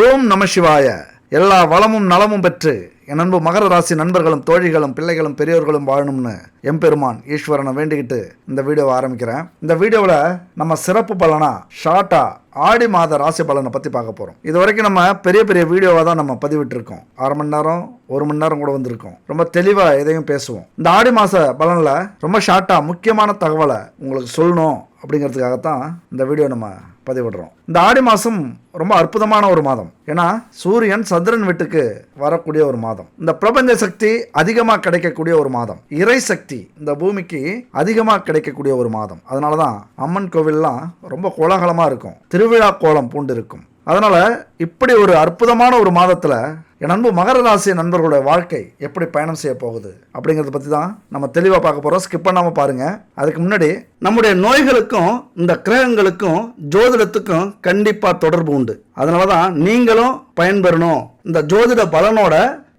ஓம் நம சிவாய. எல்லா வளமும் நலமும் பெற்று என் அன்பு மகர ராசி நண்பர்களும் தோழிகளும் பிள்ளைகளும் பெரியோர்களும் வாழணும்னு எம்பெருமான் ஈஸ்வரனை வேண்டிக்கிட்டு இந்த வீடியோவை ஆரம்பிக்கிறேன். இந்த வீடியோவில் நம்ம சிறப்பு பலனா ஷார்ட்டா ஆடி மாத ராசி பலனை பற்றி பார்க்க போகிறோம் இது வரைக்கும் நம்ம பெரிய பெரிய வீடியோவாக தான் நம்ம பதிவிட்டிருக்கோம். அரை மணி நேரம் ஒரு மணி நேரம் கூட வந்திருக்கோம். ரொம்ப தெளிவாக எதையும் பேசுவோம். இந்த ஆடி மாத பலனில் ரொம்ப ஷார்ட்டாக முக்கியமான தகவலை உங்களுக்கு சொல்லணும் அப்படிங்கிறதுக்காகத்தான் இந்த வீடியோ நம்ம பதிவிடுறோம். இந்த ஆடி மாதம் ரொம்ப அற்புதமான ஒரு மாதம். ஏன்னா சூரியன் சந்திரன் வீட்டுக்கு வரக்கூடிய ஒரு மாதம். இந்த பிரபஞ்ச சக்தி அதிகமாக கிடைக்கக்கூடிய ஒரு மாதம். இறை சக்தி இந்த பூமிக்கு அதிகமாக கிடைக்கக்கூடிய ஒரு மாதம். அதனால தான் அம்மன் கோவில்லாம் ரொம்ப கோலாகலமாக இருக்கும். திருவிழா கோலம் பூண்டு இருக்கும் அதனால் இப்படி ஒரு அற்புதமான ஒரு மாதத்தில் என் அன்பு மகர ராசி நண்பர்களுடைய வாழ்க்கை எப்படி பயணம் செய்ய போகுது அப்படிங்கிறத பற்றி தான் நம்ம தெளிவாக பார்க்க போகிறோம் ஸ்கிப் பண்ணாமல் பாருங்கள் அதுக்கு முன்னாடி நம்முடைய நோய்களுக்கும் இந்த கிரகங்களுக்கும் ஜோதிடத்துக்கும் கண்டிப்பாக தொடர்பு உண்டு. அதனால தான் நீங்களும் பயன்பெறணும். இந்த ஜோதிட பலனோட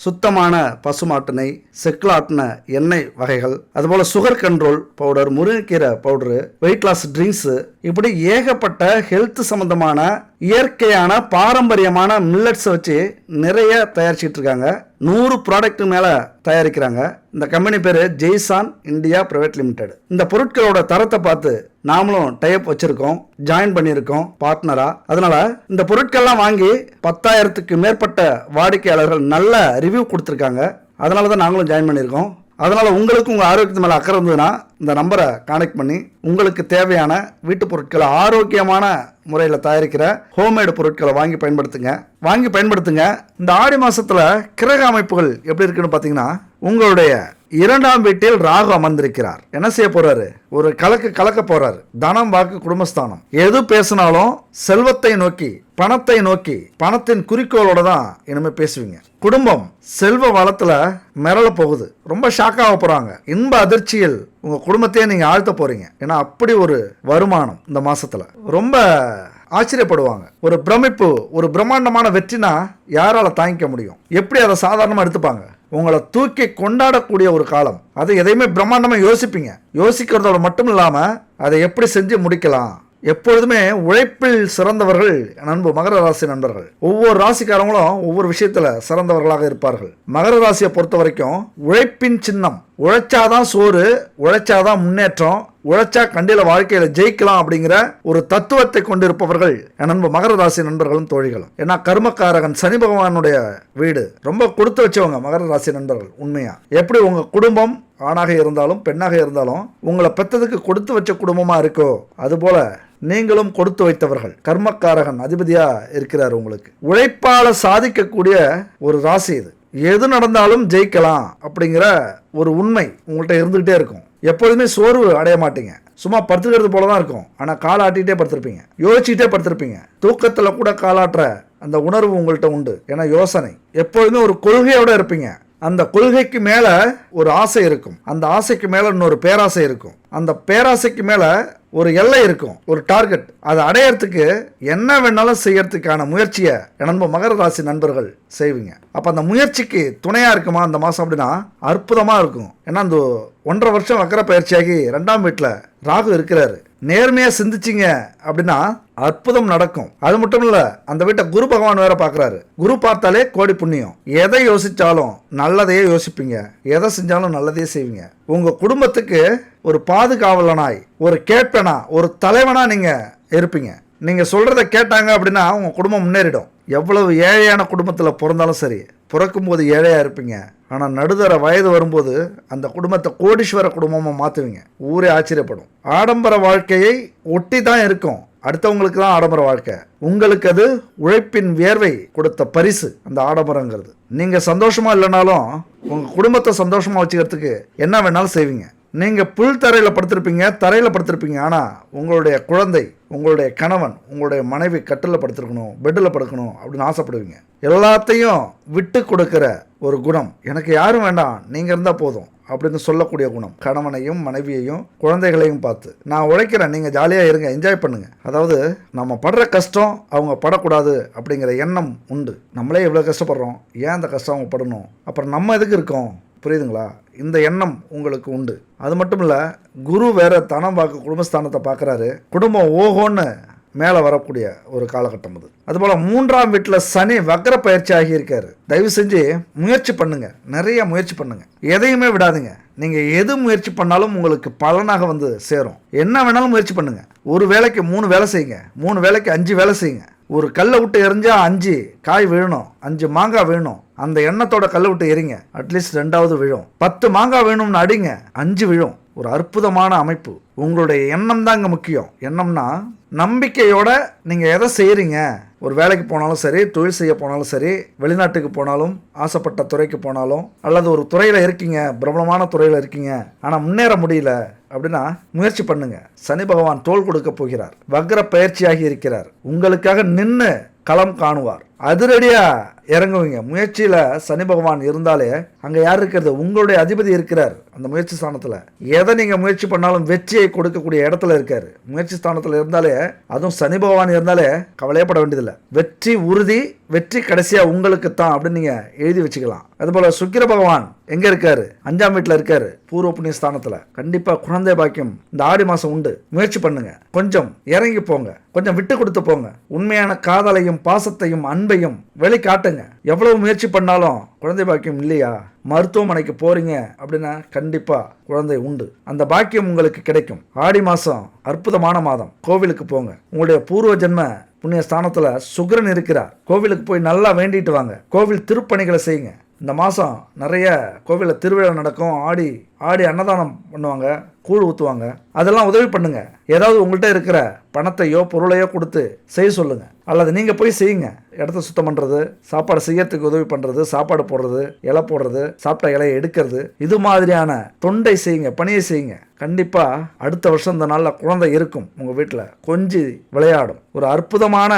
சுத்தமான பசுமாட்டினை செக்லாட்டின எண்ணெய் வகைகள் அதுபோல் சுகர் கண்ட்ரோல் பவுடர் முருங்கைக்கீரை பவுடரு வெயிட் லாஸ் ட்ரிங்க்ஸு இப்படி ஏகப்பட்ட ஹெல்த் சம்பந்தமான இயற்கையான பாரம்பரியமான மில்லட்ஸை வச்சு நிறைய தயாரிச்சிட்டு இருக்காங்க. நூறு ப்ராடக்ட் மேலே தயாரிக்கிறாங்க. இந்த கம்பெனி பேர் ஜெய்சான் இந்தியா பிரைவேட் லிமிடெட் இந்த பொருட்களோட தரத்தை பார்த்து நாமளும் டைப் வச்சுருக்கோம் ஜாயின் பண்ணியிருக்கோம் பார்ட்னரா அதனால இந்த பொருட்கள்லாம் வாங்கி பத்தாயிரத்துக்கு மேற்பட்ட வாடிக்கையாளர்கள் நல்ல ரிவ்யூ கொடுத்துருக்காங்க. அதனால தான் நாங்களும் ஜாயின் பண்ணியிருக்கோம். அதனால் உங்களுக்கு உங்கள் ஆரோக்கியத்து மேலே அக்கறை இருந்ததுன்னா இந்த நம்பரை கானெக்ட் பண்ணி உங்களுக்கு தேவையான வீட்டு பொருட்களை ஆரோக்கியமான முறையில் தயாரிக்கிற ஹோம்மேடு பொருட்களை வாங்கி பயன்படுத்துங்க. வாங்கி பயன்படுத்துங்க. இந்த ஆடி மாதத்தில் கிரக அமைப்புகள் எப்படி இருக்குன்னு பார்த்தீங்கன்னா உங்களுடைய இரண்டாம் வீட்டில் ராகு அமர்ந்திருக்கிறார். என்ன செய்ய போறாரு? ஒரு கலக்கு கலக்க போறாரு. தனம் வாக்கு குடும்பஸ்தானம். எது பேசினாலும் செல்வத்தை நோக்கி பணத்தை நோக்கி பணத்தின் குறிக்கோளோட தான் இனிமே பேசுவீங்க. குடும்பம் செல்வ வளத்துல மிரள போகுது. ரொம்ப ஷாக்காக போறாங்க. இன்ப அதிர்ச்சியில் உங்க குடும்பத்தையே நீங்க ஆழ்த்த போறீங்க. ஏன்னா அப்படி ஒரு வருமானம் இந்த மாசத்துல. ரொம்ப ஆச்சரியப்படுவாங்க. ஒரு பிரமிப்பு ஒரு பிரம்மாண்டமான வெற்றினா யாரால தாங்கிக்க முடியும்? எப்படி அதை சாதாரணமாக எடுத்துப்பாங்க? உங்களை தூக்கி கொண்டாடக்கூடிய ஒரு காலம். அது எதையுமே பிரம்மாண்டமாக யோசிப்பீங்க. யோசிக்கிறதோட மட்டும் இல்லாமல் அதை எப்படி செஞ்சு முடிக்கலாம்? எப்பொழுதுமே உழைப்பில் சிறந்தவர்கள் நண்பு மகர ராசி நண்பர்கள். ஒவ்வொரு ராசிக்காரங்களும் ஒவ்வொரு விஷயத்துல சிறந்தவர்களாக இருப்பார்கள். மகர ராசியை பொறுத்த வரைக்கும் உழைப்பின் சின்னம். உழைச்சாதான் சோறு உழைச்சாதான் முன்னேற்றம் உழைச்சா கண்டில வாழ்க்கையில ஜெயிக்கலாம் அப்படிங்கிற ஒரு தத்துவத்தை கொண்டிருப்பவர்கள் என் நண்பு மகர ராசி நண்பர்களும் தோழிகளும். ஏன்னா கர்மக்காரகன் சனி பகவானுடைய வீடு ரொம்ப கொடுத்து வச்சவங்க மகர ராசி நண்பர்கள் உண்மையா. எப்படி உங்க குடும்பம் ஆணாக இருந்தாலும் பெண்ணாக இருந்தாலும் உங்களை பெத்ததுக்கு கொடுத்து வச்ச குடும்பமாக இருக்கோ அதுபோல நீங்களும் கொடுத்து வைத்தவர்கள். கர்மக்காரகன் அதிபதியாக இருக்கிறார் உங்களுக்கு. உழைப்பால் சாதிக்கக்கூடிய ஒரு ராசி இது. எது நடந்தாலும் ஜெயிக்கலாம் அப்படிங்கிற ஒரு உண்மை உங்கள்கிட்ட இருந்துகிட்டே இருக்கும். எப்பொழுதுமே சோர்வு அடைய மாட்டீங்க. சும்மா படுத்துக்கிறது போல தான் இருக்கும் ஆனால் காலாட்டிகிட்டே படுத்திருப்பீங்க. யோசிச்சுட்டே படுத்திருப்பீங்க. தூக்கத்தில் கூட காலாட்டுற அந்த உணர்வு உங்கள்கிட்ட உண்டு. ஏன்னா யோசனை. எப்பொழுதுமே ஒரு கொள்கையோடு இருப்பீங்க. அந்த கொள்கைக்கு மேல ஒரு ஆசை இருக்கும். அந்த ஆசைக்கு மேல இன்னொரு பேராசை இருக்கும். அந்த பேராசைக்கு மேல ஒரு எல்லை இருக்கும். ஒரு டார்கெட் அதை அடையறதுக்கு என்ன வேணாலும் செய்யறதுக்கான முயற்சியை நண்ப மகர ராசி நண்பர்கள் செய்வீங்க. அப்ப அந்த முயற்சிக்கு துணையா இருக்குமா அந்த மாசம் அப்படின்னா அற்புதமா இருக்கும். ஏன்னா அந்த ஒன்றரை வருஷம் வக்கர பயிற்சியாகி ரெண்டாம் வீட்டில் ராகு இருக்கிறாரு. நேர்மையாக சிந்திச்சிங்க அப்படின்னா அற்புதம் நடக்கும். அது மட்டும் இல்லை அந்த வீட்டை குரு பகவான் வேற பார்க்குறாரு குரு பார்த்தாலே கோடி புண்ணியம். எதை யோசித்தாலும் நல்லதையே யோசிப்பீங்க. எதை செஞ்சாலும் நல்லதையே செய்வீங்க. உங்கள் குடும்பத்துக்கு ஒரு பாதுகாவலனாய் ஒரு கேப்டனா ஒரு தலைவனா நீங்கள் இருப்பீங்க. நீங்கள் சொல்கிறத கேட்டாங்க அப்படின்னா உங்கள் குடும்பம் முன்னேறிடும். எவ்வளவு ஏழையான குடும்பத்தில் பிறந்தாலும் சரி பிறக்கும்போது ஏழையாக இருப்பீங்க. ஆனால் நடுதர வயது வரும்போது அந்த குடும்பத்தை கோடீஸ்வர குடும்பமாக மாற்றுவீங்க ஊரே ஆச்சரியப்படும். ஆடம்பர வாழ்க்கையை ஒட்டி தான் இருக்கும். அடுத்தவங்களுக்கு தான் ஆடம்பர வாழ்க்கை. உங்களுக்கு அது உழைப்பின் வியர்வை கொடுத்த பரிசு அந்த ஆடம்பரங்கிறது. நீங்கள் சந்தோஷமாக இல்லைனாலும் உங்கள் குடும்பத்தை சந்தோஷமாக வச்சுக்கிறதுக்கு என்ன வேணாலும் செய்வீங்க. நீங்கள் புல் தரையில் படுத்திருப்பீங்க தரையில் படுத்திருப்பீங்க. ஆனால் உங்களுடைய குழந்தை உங்களுடைய கணவன் உங்களுடைய மனைவி கட்டில் படுத்திருக்கணும் பெட்டில் படுக்கணும் அப்படின்னு ஆசைப்படுவீங்க. எல்லாத்தையும் விட்டு கொடுக்குற ஒரு குணம் எனக்கு யாரும் வேண்டாம் நீங்கள் இருந்தால் போதும் அப்படின்னு சொல்லக்கூடிய குணம். கணவனையும் மனைவியையும் குழந்தைகளையும் பார்த்து. நான் உழைக்கிறேன் நீங்கள் ஜாலியாக இருங்க என்ஜாய் பண்ணுங்க. அதாவது நம்ம படுற கஷ்டம் அவங்க படக்கூடாது அப்படிங்கிற எண்ணம் உண்டு. நம்மளே இவ்வளோ கஷ்டப்படுறோம் ஏன் அந்த கஷ்டம் அவங்க படணும்? அப்புறம் நம்ம எதுக்கு இருக்கோம்? புரியுதுங்களா? இந்த எண்ணம் உங்களுக்கு உண்டு. அது மட்டும் இல்லை குரு வேற தனம் பார்க்க குடும்பஸ்தானத்தை பார்க்குறாரு. குடும்பம் ஓஹோன்னு மேலே வரக்கூடிய ஒரு காலகட்டம் அது. அதுபோல் மூன்றாம் வீட்டில் சனி வக்ர பயிற்சி ஆகியிருக்காரு. தயவு செஞ்சு முயற்சி பண்ணுங்க. நிறைய முயற்சி பண்ணுங்க. எதையுமே விடாதுங்க. நீங்கள் எது முயற்சி பண்ணாலும் உங்களுக்கு பலனாக வந்து சேரும். என்ன வேணாலும் முயற்சி பண்ணுங்க. ஒரு வேலைக்கு மூணு வேலை செய்யுங்க. மூணு வேலைக்கு அஞ்சு வேலை செய்யுங்க. ஒரு கல்லை விட்டு எரிஞ்சால் அஞ்சு காய் விழணும் அஞ்சு மாங்காய் வேணும் அந்த எண்ணத்தோட கல்லை விட்டு எரிங்க அட்லீஸ்ட் ரெண்டாவது விழும். பத்து மாங்காய் வேணும்னு அடிங்க அஞ்சு விழும். ஒரு அற்புதமான அமைப்பு. உங்களுடைய எண்ணம் தான் இங்கே முக்கியம். எண்ணம்னா நம்பிக்கையோட நீங்கள் எதை செய்கிறீங்க ஒரு வேலைக்கு போனாலும் சரி தொழில் செய்ய போனாலும் சரி வெளிநாட்டுக்கு போனாலும் ஆசைப்பட்ட துறைக்கு போனாலும் அல்லது ஒரு துறையில் இருக்கீங்க பிரபலமான துறையில் இருக்கீங்க ஆனால் முன்னேற முடியல அப்படின்னா முயற்சி பண்ணுங்க. சனி பகவான் தோல் கொடுக்க போகிறார். வக்ர பயிற்சியாகி இருக்கிறார். உங்களுக்காக நின்று களம் காணுவார். அதிரடியா இறங்குவீங்க. முயற்சியில சனி பகவான் இருந்தாலே அங்க யார் இருக்கிறது? உங்களுடைய அதிபதி இருக்கிறார் அந்த முயற்சி ஸ்தானத்துல. எதை நீங்கள் முயற்சி பண்ணாலும் வெற்றியை கொடுக்கக்கூடிய இடத்துல இருக்காரு. முயற்சி ஸ்தானத்துல இருந்தாலே அதுவும் சனி பகவான் இருந்தாலே கவலையப்பட வேண்டியதில்லை. வெற்றி உறுதி வெற்றி கடைசியா உங்களுக்கு தான் அப்படின்னு நீங்கள் எழுதி வச்சுக்கலாம். அதுபோல் சுக்கிர பகவான் எங்கே இருக்காரு? அஞ்சாம் வீட்டில் இருக்காரு பூர்வ புண்ணிய ஸ்தானத்துல. கண்டிப்பாக குழந்தை பாக்கியம் இந்த ஆடி மாதம் உண்டு. முயற்சி பண்ணுங்க. கொஞ்சம் இறங்கி போங்க. கொஞ்சம் விட்டு கொடுத்து போங்க. உண்மையான காதலையும் பாசத்தையும் அன்பையும் வெளிக்காட்டுங்க. எவ்வளவு முயற்சி பண்ணாலும் குழந்தை பாக்கியம் இல்லையா? மருத்துவமனைக்கு போறீங்க அப்படின்னா கண்டிப்பா குழந்தை உண்டு. அந்த பாக்கியம் உங்களுக்கு கிடைக்கும். ஆடி மாசம் அற்புதமான மாதம். கோவிலுக்கு போங்க. உங்களுடைய பூர்வ ஜென்ம புண்ணிய ஸ்தானத்துல சுக்கிரன் இருக்கிறார். கோவிலுக்கு போய் நல்லா வேண்டிட்டு வாங்க. கோவில் திருப்பணிகளை செய்யுங்க. இந்த மாதம் நிறைய கோவிலில் திருவிழா நடக்கும் ஆடி ஆடி அன்னதானம் பண்ணுவாங்க கூழ் ஊற்றுவாங்க அதெல்லாம் உதவி பண்ணுங்க. ஏதாவது உங்கள்கிட்ட இருக்கிற பணத்தையோ பொருளையோ கொடுத்து செய்ய சொல்லுங்க. அல்லது நீங்கள் போய் செய்யுங்க. இடத்த சுத்தம் பண்ணுறது சாப்பாடு செய்யறதுக்கு உதவி பண்ணுறது சாப்பாடு போடுறது இலை போடுறது சாப்பிட்ட இலையை எடுக்கிறது இது மாதிரியான தொண்டை செய்யுங்க பணியை செய்யுங்க. கண்டிப்பாக அடுத்த வருஷம் இந்த நாளில் குழந்தை இருக்கும் உங்கள் வீட்டில் கொஞ்சி விளையாடும். ஒரு அற்புதமான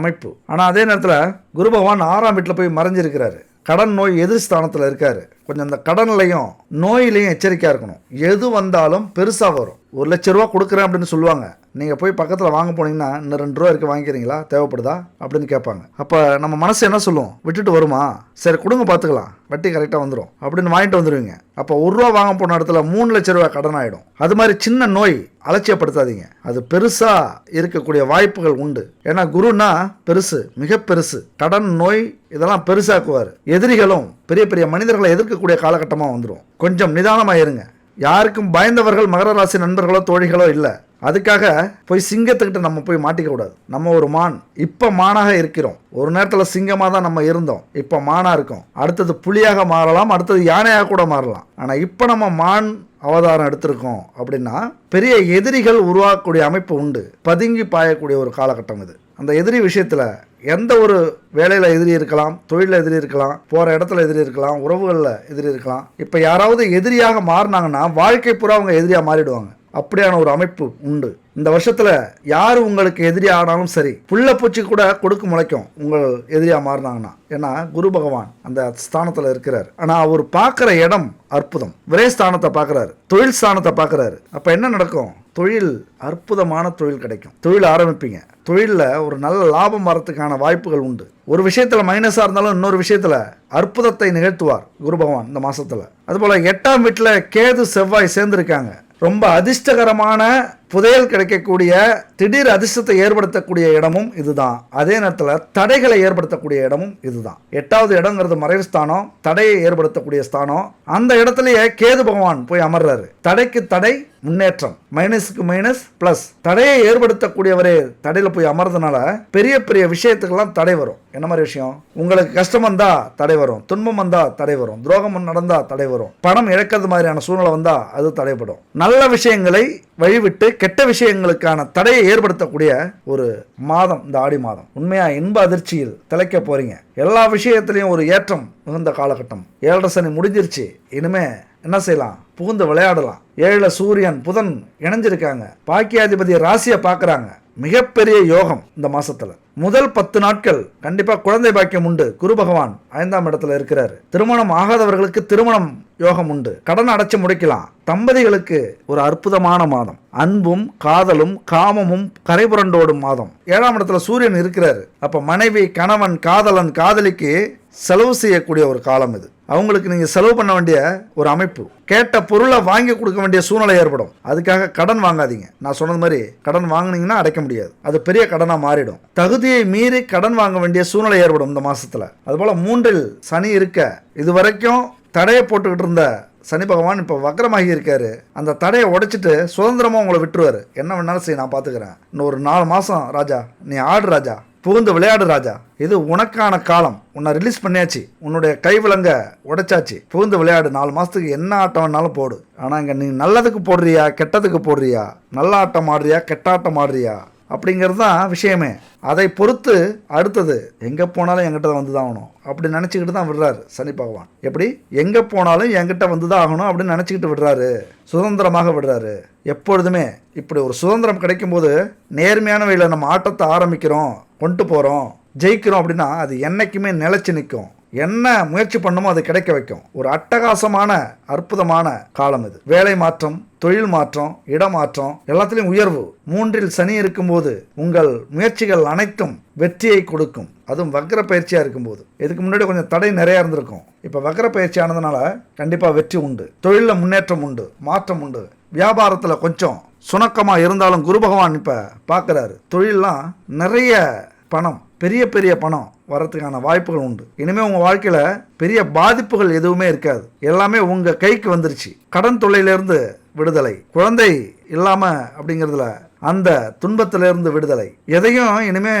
அமைப்பு. ஆனால் அதே நேரத்தில் குரு பகவான் ஆறாம் வீட்டில் போய் மறைஞ்சிருக்கிறாரு. கடன் நோய் எதிர் ஸ்தானத்தில் இருக்காரு. கொஞ்சம் இந்த கடன்லையும் நோயிலையும் எச்சரிக்கையாக இருக்கணும். எது வந்தாலும் பெருசாக வரும். ஒரு லட்ச ரூபா கொடுக்குறேன் அப்படின்னு சொல்லுவாங்க. நீங்கள் போய் பக்கத்தில் வாங்க போனீங்கன்னா இன்னும் ரெண்டு ரூபா வரைக்கும் வாங்கிக்கிறீங்களா? தேவைப்படுதா? அப்படின்னு கேட்பாங்க. அப்போ நம்ம மனசு என்ன சொல்லுவோம் விட்டுட்டு வருமா? சரி கொடுங்க பார்த்துக்கலாம் வட்டி கரெக்டாக வந்துடும் அப்படின்னு வாங்கிட்டு வந்துடுவீங்க அப்போ ஒரு ரூபா வாங்க போன இடத்துல மூணு லட்ச ரூபா கடன் ஆகிடும் அது மாதிரி சின்ன நோய் அலட்சியப்படுத்தாதீங்க. அது பெருசாக இருக்கக்கூடிய வாய்ப்புகள் உண்டு. ஏன்னா குருன்னா பெருசு மிக பெருசு கடன் நோய் இதெல்லாம் பெருசாக்குவார். எதிரிகளும் பெரிய பெரிய மனிதர்களை எதிர்க்க இருக்கக்கூடிய காலகட்டமாக வந்துடும் கொஞ்சம் நிதானமாக இருங்க யாருக்கும் பயந்தவர்கள் மகர ராசி நண்பர்களோ தோழிகளோ இல்லை. அதுக்காக போய் சிங்கத்துக்கிட்ட நம்ம போய் மாட்டிக்க கூடாது. நம்ம ஒரு மான். இப்போ மானாக இருக்கிறோம். ஒரு நேரத்தில் சிங்கமாக தான் நம்ம இருந்தோம். இப்போ மானாக இருக்கோம். அடுத்தது புலியாக மாறலாம். அடுத்தது யானையாக கூட மாறலாம். ஆனால் இப்போ நம்ம மான் அவதாரம் எடுத்திருக்கோம் அப்படின்னா பெரிய எதிரிகள் உருவாக்கக்கூடிய அமைப்பு உண்டு. பதுங்கி பாயக்கூடிய ஒரு காலகட்டம் இது. அந்த எதிரி விஷயத்தில் எந்த ஒரு வேலையில் எதிரி இருக்கலாம் தொழிலில் எதிரி இருக்கலாம் போகிற இடத்துல எதிரி இருக்கலாம் உறவுகளில் எதிரி இருக்கலாம் இப்போ யாராவது எதிரியாக மாறினாங்கன்னா வாழ்க்கை பூரா அவங்க எதிரியாக மாறிடுவாங்க. அப்படியான ஒரு அமைப்பு உண்டு. இந்த வருஷத்தில் யார் உங்களுக்கு எதிரி ஆனாலும் சரி புள்ள பூச்சி கூட கொடுக்கு முளைக்கும் உங்கள் எதிரியாக மாறினாங்கன்னா ஏன்னா குரு பகவான் அந்த ஸ்தானத்தில் இருக்கிறார். ஆனால் அவர் பார்க்குற இடம் அற்புதம். விரை ஸ்தானத்தை பார்க்குறாரு. தொழில் ஸ்தானத்தை பார்க்குறாரு. அப்போ என்ன நடக்கும்? தொழில் அற்புதமான தொழில் கிடைக்கும். தொழில் ஆரம்பிப்பீங்க. தொழிலில் ஒரு நல்ல லாபம் வரத்துக்கான வாய்ப்புகள் உண்டு. ஒரு விஷயத்தில் மைனஸாக இருந்தாலும் இன்னொரு விஷயத்தில் அற்புதத்தை நிகழ்த்துவார் குரு பகவான் இந்த மாதத்தில் அதுபோல் எட்டாம் வீட்டில் கேது செவ்வாய் சேர்ந்துருக்காங்க. ரொம்ப அதிர்ஷ்டகரமான புதையல் கிடைக்கக்கூடிய திடீர் அதிர்ஷ்டத்தை ஏற்படுத்தக்கூடிய இடமும் இதுதான். அதே நேரத்தில் தடைகளை ஏற்படுத்தக்கூடிய இடமும் இதுதான். எட்டாவது இடங்கிறது மறைவு ஸ்தானம் தடையை ஏற்படுத்தக்கூடிய ஸ்தானம். அந்த இடத்துலயே கேது பகவான் போய் அமர்றாரு. தடைக்கு தடை முன்னேற்றம். மைனஸுக்கு மைனஸ் பிளஸ் தடையை ஏற்படுத்தக்கூடியவரே தடையில் போய் அமர்றதுனால பெரிய பெரிய விஷயத்துக்கெல்லாம் தடை வரும். என்ன மாதிரி விஷயம்? உங்களுக்கு கஷ்டம் வந்தா தடை வரும். துன்பம் வந்தா தடை வரும். துரோகம் நடந்தா தடை வரும். பணம் இழக்கிறது மாதிரியான சூழ்நிலை வந்தா அது தடைப்படும். நல்ல விஷயங்களை வழிவிட்டு கெட்ட விஷயங்களுக்கான தடையை ஏற்படுத்தக்கூடிய ஒரு மாதம் இந்த ஆடி மாதம். உண்மையா இன்ப அதிர்ச்சியில் திளைக்க போறீங்க. எல்லா விஷயத்திலையும் ஒரு ஏற்றம் மிகுந்த காலகட்டம். ஏழரை சனி முடிஞ்சிருச்சு. இனிமே என்ன செய்யலாம்? புகுந்து விளையாடலாம். ஏழில் சூரியன் புதன் இணைஞ்சிருக்காங்க. பாக்கியாதிபதி ராசியை பார்க்குறாங்க. மிகப்பெரிய யோகம் இந்த மாசத்துல. முதல் பத்து நாட்கள் கண்டிப்பா குழந்தை பாக்கியம் உண்டு. குரு பகவான் ஐந்தாம் இடத்துல இருக்கிறாரு. திருமணம் ஆகாதவர்களுக்கு திருமணம் யோகம் உண்டு. கடன் அடைச்சு முடிக்கலாம். தம்பதிகளுக்கு ஒரு அற்புதமான மாதம். அன்பும் காதலும் காமமும் கரைபுரண்டோடும் மாதம். ஏழாம் இடத்துல சூரியன் இருக்கிறாரு. அப்ப மனைவி கணவன் காதலன் காதலிக்கு செலவு செய்யக்கூடிய ஒரு காலம் இது. அவங்களுக்கு நீங்கள் செலவு பண்ண வேண்டிய ஒரு அமைப்பு. கேட்ட பொருளை வாங்கி கொடுக்க வேண்டிய சூழ்நிலை ஏற்படும். அதுக்காக கடன் வாங்காதீங்க. நான் சொன்னது மாதிரி கடன் வாங்கினீங்கன்னா அடைக்க முடியாது. அது பெரிய கடனாக மாறிடும். தகுதியை மீறி கடன் வாங்க வேண்டிய சூழ்நிலை ஏற்படும் இந்த மாதத்தில் அதுபோல் மூன்றில் சனி இருக்க இது வரைக்கும் தடையை போட்டுக்கிட்டு இருந்த சனி பகவான் இப்போ வக்கரமாகி இருக்காரு. அந்த தடையை உடைச்சிட்டு சுதந்திரமாக உங்களை விட்டுருவாரு. என்ன வேணாலும் சரி நான் பார்த்துக்கிறேன் இன்னும் ஒரு நாலு மாதம் ராஜா. நீ ஆடு ராஜா. புகுந்து விளையாடு ராஜா. இது உனக்கான காலம். உன்னை ரிலீஸ் பண்ணியாச்சு. உன்னுடைய கைவிலங்க உடைச்சாச்சு. புகுந்து விளையாடு. நாலு மாதத்துக்கு என்ன ஆட்டம் வேணாலும் போடு. ஆனால் இங்கே நீ நல்லதுக்கு போடுறியா கெட்டதுக்கு போடுறியா? நல்ல ஆட்டம் ஆடுறியா கெட்ட ஆட்டம் ஆடுறியா? அப்படிங்கிறது தான் விஷயமே. அதை பொறுத்து அடுத்தது எங்கே போனாலும் என்கிட்ட வந்து தான் ஆகணும். அப்படி நினச்சிக்கிட்டு தான் விடுறாரு சனி பகவான். எப்படி? எங்கே போனாலும் என்கிட்ட வந்து தான் ஆகணும் அப்படின்னு நினச்சிக்கிட்டு விடுறாரு. சுதந்திரமாக விடுறாரு. எப்பொழுதுமே இப்படி ஒரு சுதந்திரம் கிடைக்கும்போது நேர்மையான வழியில் நம்ம ஆட்டத்தை ஆரம்பிக்கிறோம் கொண்டு போகிறோம் ஜெயிக்கிறோம் அப்படின்னா அது என்றைக்குமே நிலச்சி நிற்கும். என்ன முயற்சி பண்ணுமோ அது கிடைக்க வைக்கும். ஒரு அட்டகாசமான அற்புதமான காலம் இது. வேலை மாற்றம் தொழில் மாற்றம் இடமாற்றம் எல்லாத்துலேயும் உயர்வு. மூன்றில் சனி இருக்கும்போது உங்கள் முயற்சிகள் அனைத்தும் வெற்றியை கொடுக்கும். அதுவும் வக்ர பயிற்சியாக இருக்கும்போது. இதுக்கு முன்னாடி கொஞ்சம் தடை நிறையா இருந்திருக்கும். இப்போ வக்ர பயிற்சி ஆனதுனால கண்டிப்பாக வெற்றி உண்டு. தொழிலில் முன்னேற்றம் உண்டு மாற்றம் உண்டு. வியாபாரத்தில் கொஞ்சம் சுணக்கமாக இருந்தாலும் குரு பகவான் இப்போ பார்க்குறாரு தொழிலெலாம் நிறைய பணம் பெரிய பெரிய பணம் வரத்துக்கான வாய்ப்புகள் உண்டு. இனிமேல் உங்கள் வாழ்க்கையில் பெரிய பாதிப்புகள் எதுவுமே இருக்காது. எல்லாமே உங்கள் கைக்கு வந்துருச்சு. கடன் தொல்லையிலேருந்து விடுதலை. குழந்தை இல்லாமல் அப்படிங்கிறதுல அந்த துன்பத்திலேருந்து விடுதலை. எதையும் இனிமே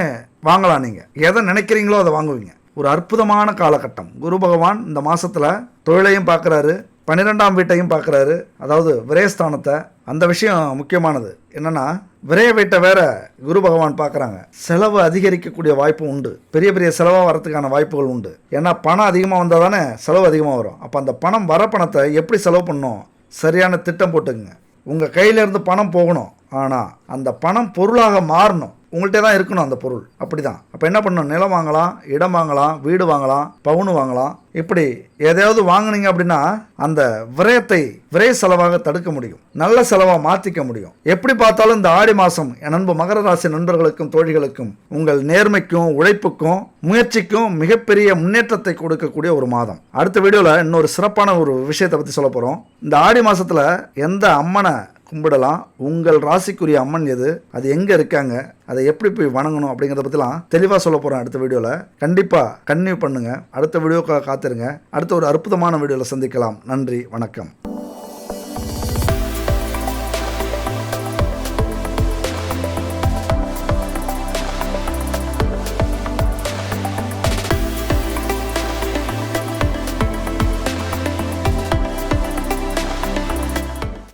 வாங்கலாம் நீங்கள் எதை நினைக்கிறீங்களோ அதை வாங்குவீங்க. ஒரு அற்புதமான காலகட்டம். குரு பகவான் இந்த மாதத்தில் தொழிலையும் பார்க்குறாரு பன்னிரெண்டாம் வீட்டையும் பார்க்குறாரு அதாவது விரயஸ்தானத்தை அந்த விஷயம் முக்கியமானது. என்னன்னா விரைய வீட்டை வேற குரு பகவான் பார்க்குறாங்க. செலவு அதிகரிக்கக்கூடிய வாய்ப்பு உண்டு. பெரிய பெரிய செலவாக வரதுக்கான வாய்ப்புகள் உண்டு. ஏன்னா பணம் அதிகமாக வந்தால் தானே செலவு அதிகமாக வரும். அப்போ அந்த பணம் வர பணத்தை எப்படி செலவு பண்ணணும்? சரியான திட்டம் போட்டுக்குங்க. உங்கள் கையிலேருந்து பணம் போகணும். ஆனால் அந்த பணம் பொருளாக மாறணும். உங்கள்கிட்ட தான் இருக்கணும் அந்த பொருள். அப்படி தான் அப்போ என்ன பண்ணணும்? நிலம் வாங்கலாம் இடம் வாங்கலாம் வீடு வாங்கலாம் பவுனு வாங்கலாம். இப்படி எதையாவது வாங்குனீங்க அப்படின்னா அந்த விரயத்தை விரை செலவாக தடுக்க முடியும். நல்ல செலவாக மாற்றிக்க முடியும். எப்படி பார்த்தாலும் இந்த ஆடி மாதம் என் நண்பு மகர ராசி நண்பர்களுக்கும் தோழிகளுக்கும் உங்கள் நேர்மைக்கும் உழைப்புக்கும் முயற்சிக்கும் மிகப்பெரிய முன்னேற்றத்தை கொடுக்கக்கூடிய ஒரு மாதம். அடுத்த வீடியோவில் இன்னொரு சிறப்பான ஒரு விஷயத்தை பற்றி சொல்ல போகிறோம் இந்த ஆடி மாதத்தில் எந்த அம்மனை கும்பிடலாம். உங்கள் ராசிக்குரிய அம்மன் எது? அது எங்கே இருக்காங்க? அதை எப்படி போய் வணங்கணும் அப்படிங்கிறத பற்றிலாம் தெளிவாக சொல்ல போகிறேன் அடுத்த வீடியோவில் கண்டிப்பாக கன்டினியூ பண்ணுங்கள் அடுத்த வீடியோக்காக காத்திருங்க. அடுத்த ஒரு அற்புதமான வீடியோவில் சந்திக்கலாம். நன்றி. வணக்கம்.